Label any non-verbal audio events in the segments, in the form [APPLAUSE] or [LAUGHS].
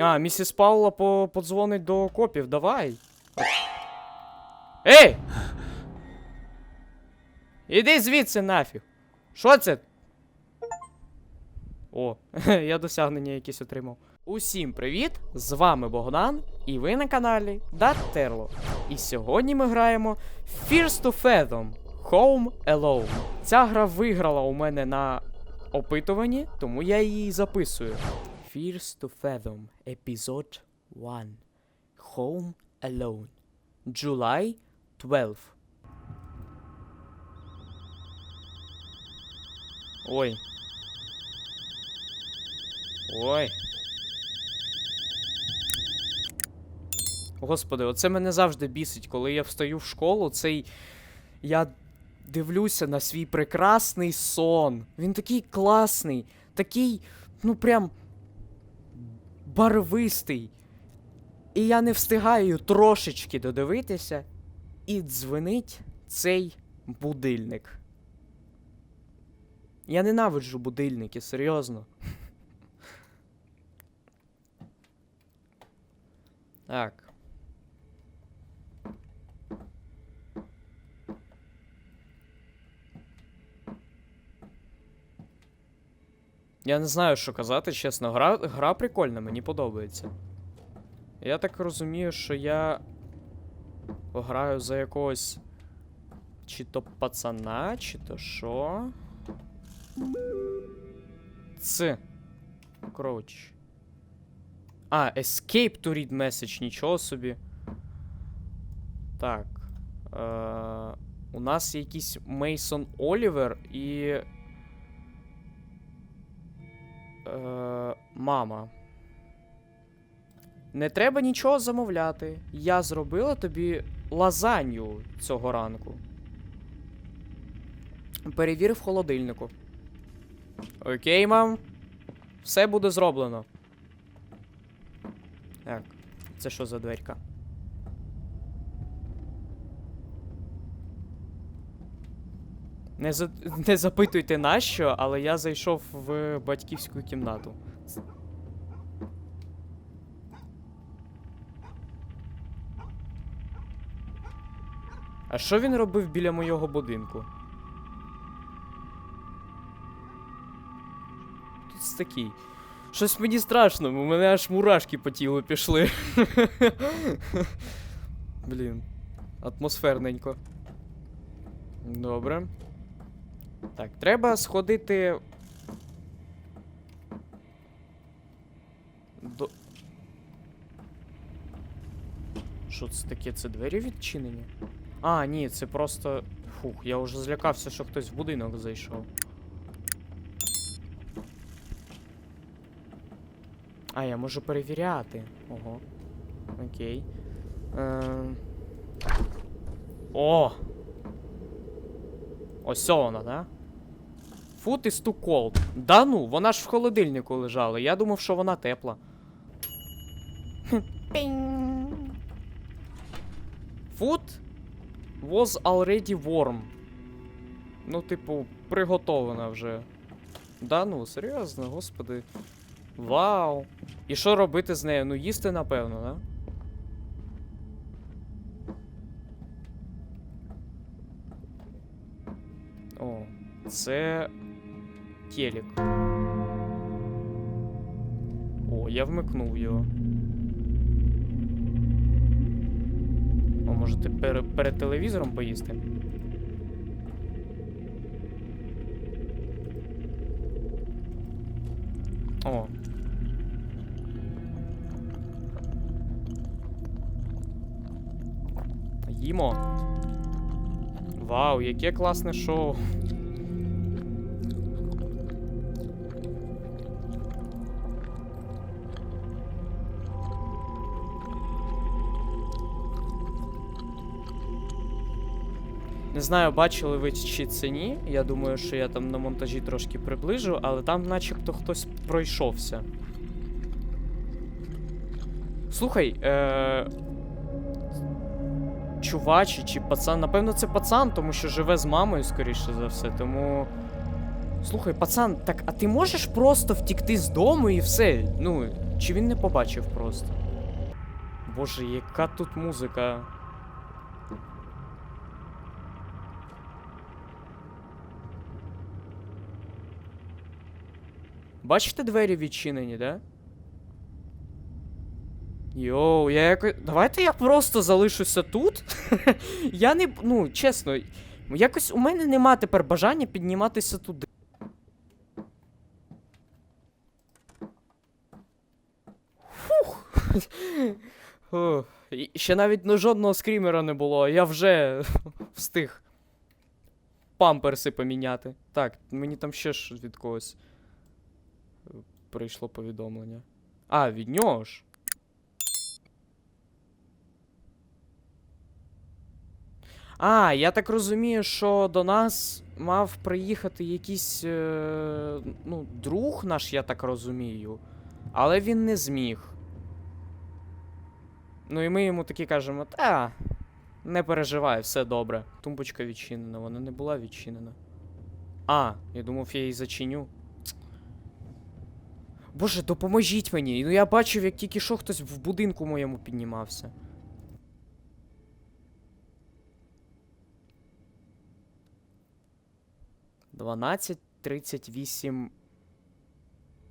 А, місіс Паула по подзвонить до копів, давай. Ей! Іди звідси нафіг. Що це? О, [LAUGHS] я досягнення якісь отримав. Усім привіт! З вами Богдан, і ви на каналі Даттерло. І сьогодні ми граємо First to Fathom Home Alone. Ця гра виграла у мене на опитуванні, тому я її записую. First to Fathom Episode 1 Home Alone July 12 Ой. Ой. Господи, оце мене завжди бісить, коли я встаю в школу, цей. Я дивлюся на свій прекрасний сон. Він такий класний, такий, ну прям барвистий. І я не встигаю трошечки додивитися, і дзвенить цей будильник. Я ненавиджу будильники, серйозно. [LAUGHS] Так. Я не знаю, що казати, чесно. Гра, гра прикольна, мені подобається. Я так розумію, що я граю за якогось. Чи то пацана, чи то що. Ц. Коротше. А, escape to read message, нічого собі. Так. Е, у нас є якийсь Мейсон Олівер і. Е, мама. Не треба нічого замовляти. Я зробила тобі лазанью цього ранку. Перевір в холодильнику. Окей, мам. Все буде зроблено. Так, це що за дверька? Не, за... не запитуйте нащо, але я зайшов в батьківську кімнату. А що він робив біля моєго будинку? Тут такий. Щось мені страшно, у мене аж мурашки по тілу пішли. [LAUGHS] Блін. Атмосферненько. Добре. Так, треба сходити. До. Що це таке? Це двері відчинені? А, ні, це просто. Фух, я вже злякався, що хтось в будинок зайшов. А, я можу перевіряти. Ого. Окей. Ем... О! Ось вона, да? Food is too cold. Да ну, вона ж в холодильнику лежала. Я думав, що вона тепла. Food was already warm. Ну, типу, приготована вже. Да ну, серйозно, господи. Вау. І що робити з нею? Ну, їсти, напевно, да? О, це телек. О, я вмикнув його. О, можете пер перед телевізором поїсти? О. Їмо. Вау, яке класне шоу. Не знаю, бачили ви чи це ні. Я думаю, що я там на монтажі трошки приближу, але там начебто хтось пройшовся. Слухай, е... чувач чи пацан, напевно, це пацан, тому що живе з мамою, скоріше за все, тому. Слухай, пацан, так а ти можеш просто втікти з дому і все? Ну, Чи він не побачив просто? Боже, яка тут музика. Бачите, двері відчинені, да? Йоу, я якось. Давайте я просто залишуся тут. [LAUGHS] я не. Ну, чесно, якось у мене нема тепер бажання підніматися туди. Фух. [LAUGHS] О, ще навіть ну, жодного скрімера не було, я вже [LAUGHS] встиг памперси поміняти. Так, мені там ще ж від когось прийшло повідомлення. А, від нього ж. А, я так розумію, що до нас мав приїхати якийсь е, ну, друг наш, я так розумію. Але він не зміг. Ну і ми йому такі кажемо, та, не переживай, все добре. Тумбочка відчинена, вона не була відчинена. А, я думав, я її зачиню. Боже, допоможіть мені. Ну я бачив, як тільки що хтось в будинку моєму піднімався. Дванадцять тридцять вісім.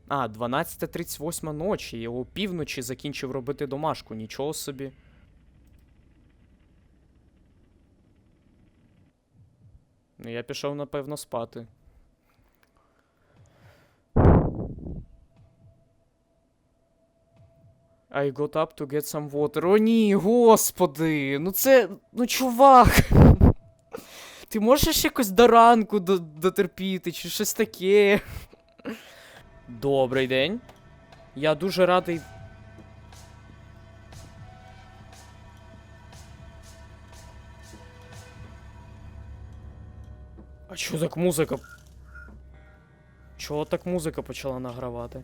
А, 12.38 ночі. Я о півночі закінчив робити домашку, нічого собі. Ну, я пішов, напевно, спати. I got up to get some water. О, ні, господи! Ну це. Ну, чувак! Ти можеш якось до ранку до- дотерпіти, чи щось таке? Добрий день. Я дуже радий. А чого так музика? Чого так музика почала награвати?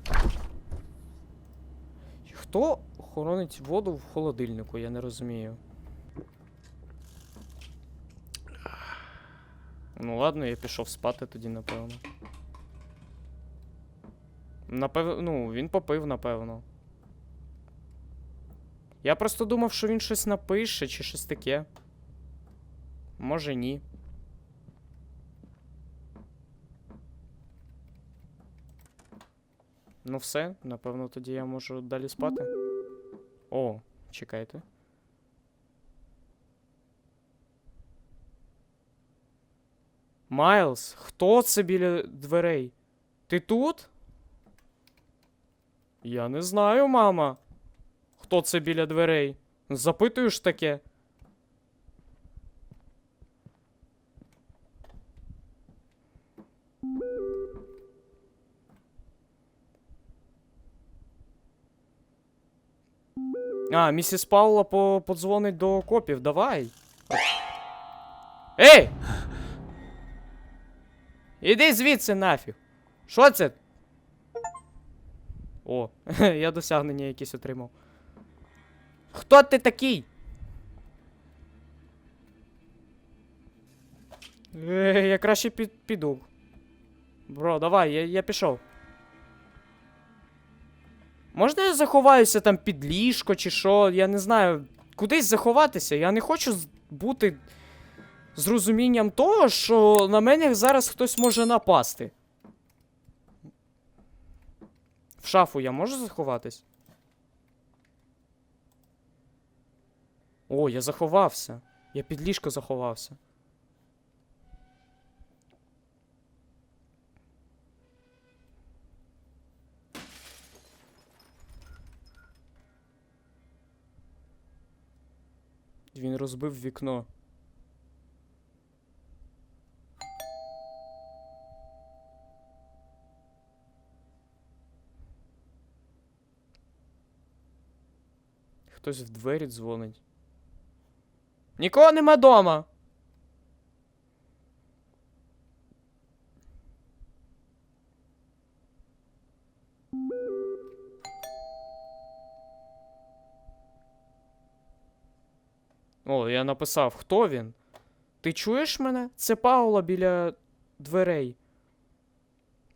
Хто хоронить воду в холодильнику? Я не розумію. Ну ладно, я пішов спати тоді, напевно. Напевно, ну, він попив, напевно. Я просто думав, що він щось напише чи щось таке. Може ні. Ну все, напевно, тоді я можу далі спати. О, чекайте. Майлз, хто це біля дверей? Ти тут? Я не знаю, мама. Хто це біля дверей? Запитуєш таке? А, місіс Паула по подзвонить до копів, давай. Ей! Іди звідси нафіг. Що це? О, [LAUGHS] я досягнення якісь отримав. Хто ти такий? Е, я краще під, піду. Бро, давай, я, я пішов. Можна я заховаюся там під ліжко чи що? Я не знаю. Кудись заховатися. Я не хочу бути з розумінням того, що на мене зараз хтось може напасти. В шафу я можу заховатись? О, я заховався. Я під ліжко заховався. Він розбив вікно. Хтось в двері дзвонить. Нікого нема дома. О, я написав, хто він? Ти чуєш мене? Це Паула біля дверей.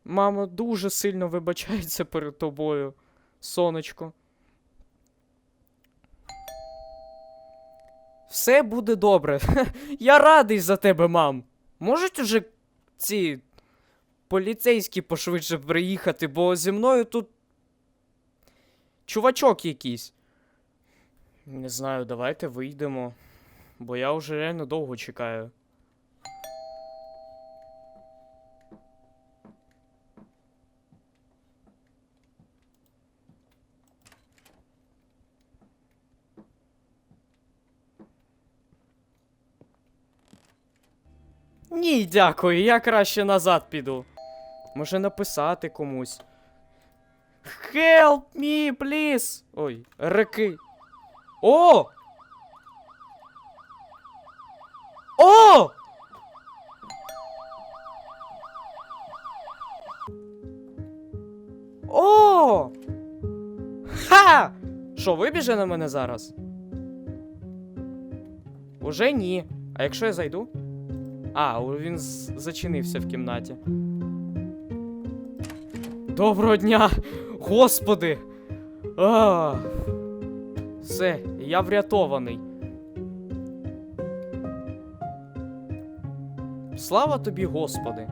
Мама дуже сильно вибачається перед тобою. сонечко. Все буде добре. [LAUGHS] Я радий за тебе, мам. Можуть уже ці поліцейські пошвидше приїхати, бо зі мною тут. Чувачок якийсь. Не знаю, давайте вийдемо. Бо я вже реально довго чекаю. Ні, дякую, я краще назад піду. Може написати комусь. Help me, please! Ой, реки. О! О! О! Ха! Що, вибіже на мене зараз? Уже ні. А якщо я зайду? А, він зачинився в кімнаті. Доброго дня! Господи! А, все, я врятований. Слава тобі, Господи.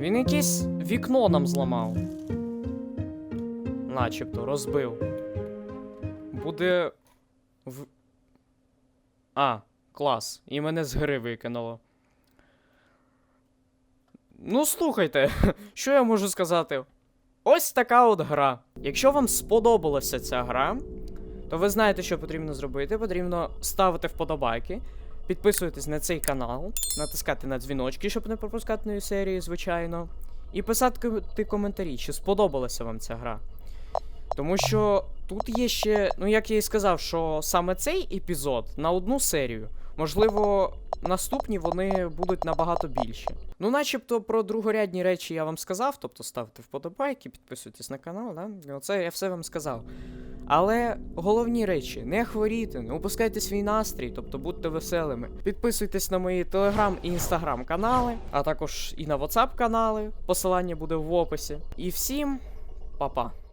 Він якесь вікно нам зламав. Начебто розбив. Буде. В... А, клас. І мене з гри викинуло. Ну, слухайте, [LAUGHS] що я можу сказати? Ось така от гра. Якщо вам сподобалася ця гра, то ви знаєте, що потрібно зробити. Потрібно ставити вподобайки, підписуватись на цей канал, натискати на дзвіночки, щоб не пропускати нові серії, звичайно. І писати коментарі, чи сподобалася вам ця гра. Тому що тут є ще, ну як я і сказав, що саме цей епізод на одну серію. Можливо, наступні вони будуть набагато більші. Ну, начебто, про другорядні речі я вам сказав, тобто ставте вподобайки, підписуйтесь на канал, да? Оце я все вам сказав. Але головні речі: не хворійте, не опускайте свій настрій, тобто будьте веселими. Підписуйтесь на мої телеграм і інстаграм канали, а також і на WhatsApp канали. Посилання буде в описі. І всім па-па.